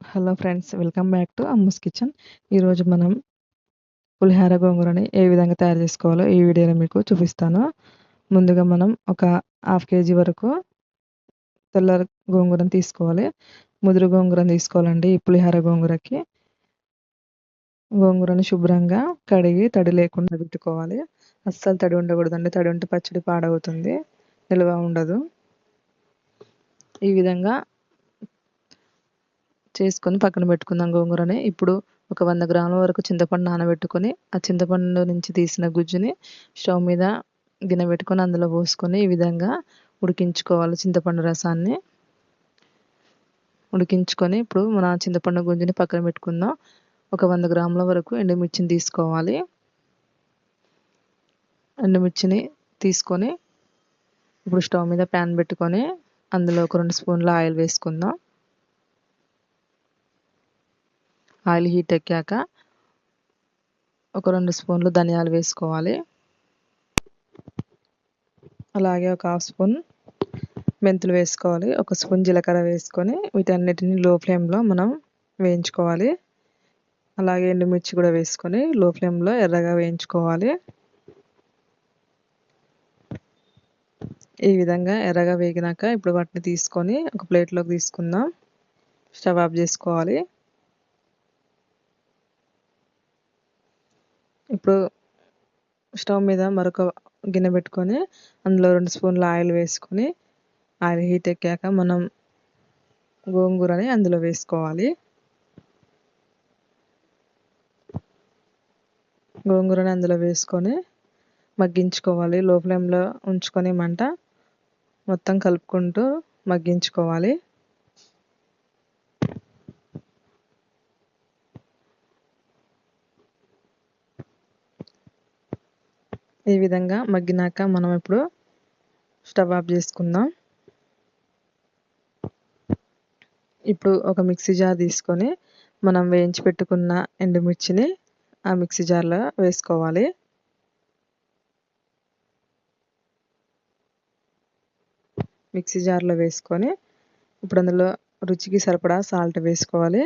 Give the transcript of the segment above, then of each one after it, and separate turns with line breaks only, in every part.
Hello friends welcome back to Ammu's kitchen. ఈరోజు మనం పులిహార గోంగూరని ఏ విధంగా తయారు చేసుకోవాలో ఈ వీడియోలో మీకు చూపిస్తాను. ముందుగా మనం ఒక హాఫ్ కేజీ వరకు తెల్ల గోంగూరని తీసుకోవాలి. ముదురు గోంగూరని తీసుకోవాలండి ఈ పులిహార గోంగూరకి. గోంగూరని శుభ్రంగా కడిగి తడి లేకుండా పెట్టుకోవాలి. అస్సలు తడి ఉండకూడదండి. తడి ఉంటే పచ్చడి పాడవుతుంది. నిల్వ ఉండదు. ఈ విధంగా చేసుకొని పక్కన పెట్టుకుందాం గోంగూరని. ఇప్పుడు ఒక వంద గ్రాముల వరకు చింతపండు నానబెట్టుకొని ఆ చింతపండు నుంచి తీసిన గుజ్జుని స్టవ్ మీద గిన్నె పెట్టుకొని అందులో పోసుకొని ఈ విధంగా ఉడికించుకోవాలి చింతపండు రసాన్ని. ఉడికించుకొని ఇప్పుడు మన చింతపండు గుజ్జుని పక్కన పెట్టుకుందాం. ఒక వంద గ్రాముల వరకు ఎండుమిర్చిని తీసుకోవాలి. ఎండుమిర్చిని తీసుకొని ఇప్పుడు స్టవ్ మీద ప్యాన్ పెట్టుకొని అందులో ఒక రెండు స్పూన్ల ఆయిల్ వేసుకుందాం. ఆయిల్ హీట్ ఎక్కాక ఒక రెండు స్పూన్లు ధనియాలు వేసుకోవాలి. అలాగే ఒక హాఫ్ స్పూన్ మెంతులు వేసుకోవాలి. ఒక స్పూన్ జీలకర్ర వేసుకొని వీటన్నిటిని లో ఫ్లేమ్లో మనం వేయించుకోవాలి. అలాగే ఎండుమిర్చి కూడా వేసుకొని లో ఫ్లేమ్లో ఎర్రగా వేయించుకోవాలి. ఈ విధంగా ఎర్రగా వేగినాక ఇప్పుడు వాటిని తీసుకొని ఒక ప్లేట్లోకి తీసుకుందాం. స్టవ్ ఆఫ్ చేసుకోవాలి. ఇప్పుడు స్టవ్ మీద మరొక గిన్నె పెట్టుకొని అందులో రెండు స్పూన్ల ఆయిల్ వేసుకొని ఆయిల్ హీట్ ఎక్కాక మనం గోంగూరని అందులో వేసుకోవాలి. గోంగూరని అందులో వేసుకొని మగ్గించుకోవాలి. లో ఫ్లేమ్లో ఉంచుకొని మంట మొత్తం కలుపుకుంటూ మగ్గించుకోవాలి. ఈ విధంగా మగ్గినాక మనం ఇప్పుడు స్టవ్ ఆఫ్ చేసుకుందాం. ఇప్పుడు ఒక మిక్సీ జార్ తీసుకొని మనం వేయించి పెట్టుకున్న ఎండుమిర్చిని ఆ మిక్సీ జార్లో వేసుకోవాలి. మిక్సీ జార్లో వేసుకొని ఇప్పుడు అందులో రుచికి సరిపడా సాల్ట్ వేసుకోవాలి.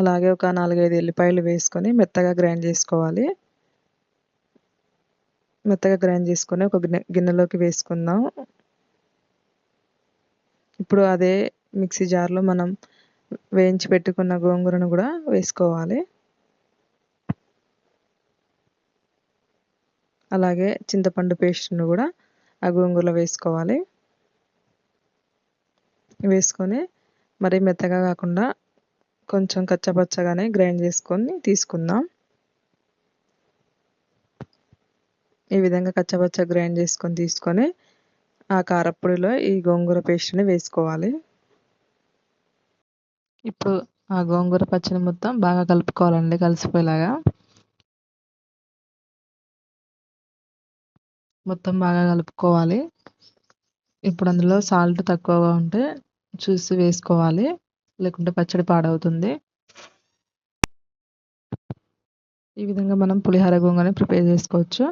అలాగే ఒక నాలుగైదు ఎల్లిపాయలు వేసుకొని మెత్తగా గ్రైండ్ చేసుకోవాలి. మెత్తగా గ్రైండ్ చేసుకొని ఒక గిన్నె గిన్నెలోకి వేసుకుందాం. ఇప్పుడు అదే మిక్సీ జార్లో మనం వేయించి పెట్టుకున్న గోంగూరను కూడా వేసుకోవాలి. అలాగే చింతపండు పేస్ట్ను కూడా ఆ గోంగూరలో వేసుకోవాలి. వేసుకొని మరీ మెత్తగా కాకుండా కొంచెం కచ్చపచ్చగానే గ్రైండ్ చేసుకొని తీసుకుందాం. ఈ విధంగా కచ్చపచ్చ గ్రైండ్ చేసుకొని తీసుకొని ఆ కారపొడిలో ఈ గోంగూర పేస్ట్ని వేసుకోవాలి. ఇప్పుడు ఆ గోంగూర పచ్చడి మొత్తం బాగా కలుపుకోవాలండి కలిసిపోయేలాగా. మొత్తం బాగా కలుపుకోవాలి. ఇప్పుడు అందులో సాల్ట్ తక్కువగా ఉంటే చూసి వేసుకోవాలి. లేకుంటే పచ్చడి పాడవుతుంది. ఈ విధంగా మనం పులిహోర గోంగని ప్రిపేర్ చేసుకోవచ్చు.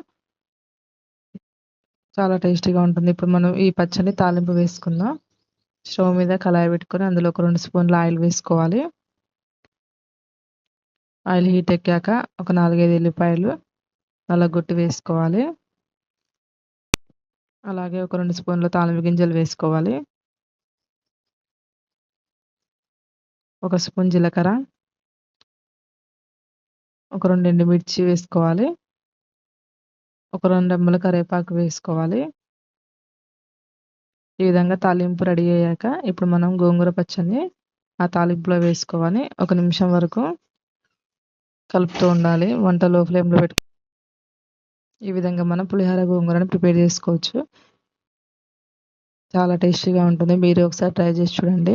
చాలా టేస్టీగా ఉంటుంది. ఇప్పుడు మనం ఈ పచ్చడి తాలింపు వేసుకుందాం. స్టవ్ మీద కళాయి పెట్టుకొని అందులో ఒక రెండు స్పూన్ల ఆయిల్ వేసుకోవాలి. ఆయిల్ హీట్ ఎక్కాక ఒక నాలుగైదు ఎల్లిపాయలు నల్లగొట్టి వేసుకోవాలి. అలాగే ఒక రెండు స్పూన్ల తాలింపు గింజలు వేసుకోవాలి. ఒక స్పూన్ జీలకర్ర. ఒక రెండు ఎండుమిర్చి వేసుకోవాలి. ఒక రెండు అమ్మల కరివేపాకు వేసుకోవాలి. ఈ విధంగా తాలింపు రెడీ అయ్యాక ఇప్పుడు మనం గోంగూర పచ్చడిని ఆ తాలింపులో వేసుకోవాలి. ఒక నిమిషం వరకు కలుపుతూ ఉండాలి. వంట లో ఫ్లేమ్లో పెట్టు ఈ విధంగా మనం పులిహోర గోంగూరని ప్రిపేర్ చేసుకోవచ్చు. చాలా టేస్టీగా ఉంటుంది. మీరు ఒకసారి ట్రై చేసి చూడండి.